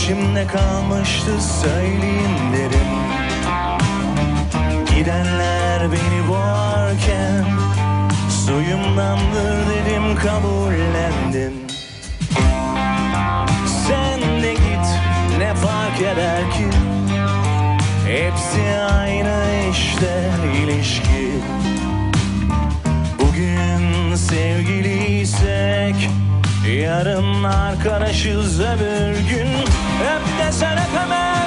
İçimde kalmıştı söyleyin derim Gidenler beni boğarken Suyumdandır dedim kabullendin Sen de git ne fark eder ki? Hepsi aynı işte ilişki. Bugün sevgiliysek Yarın arkadaşız öbür gün. Önde şerefemez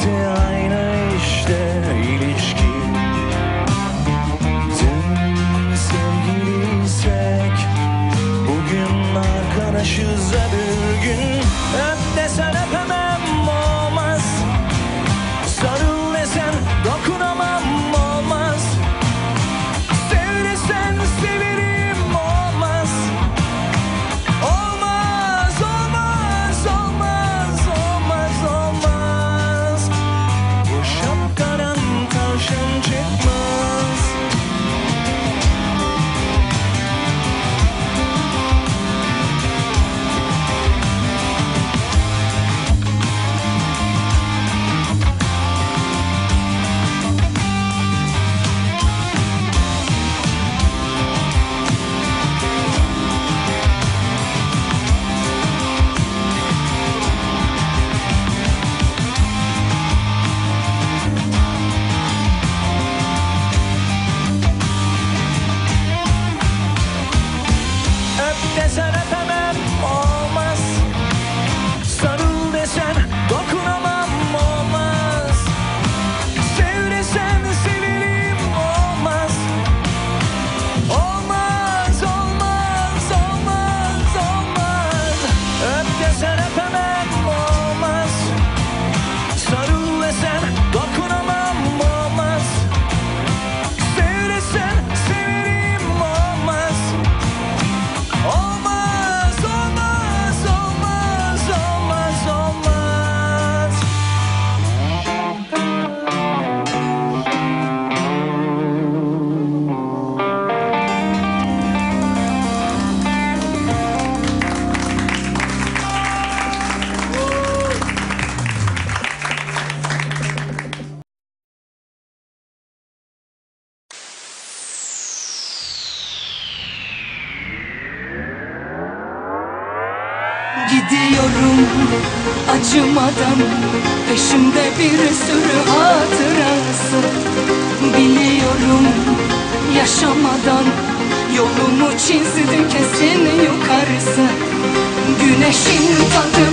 Hepsi aynı işte ilişki. Dün sevgiliysek Bugün arkadaşız ve acımadan Peşimde bir sürü hatırası. Biliyorum yaşamadan Yolumu çizdi kesin yukarısı. Güneşin tadı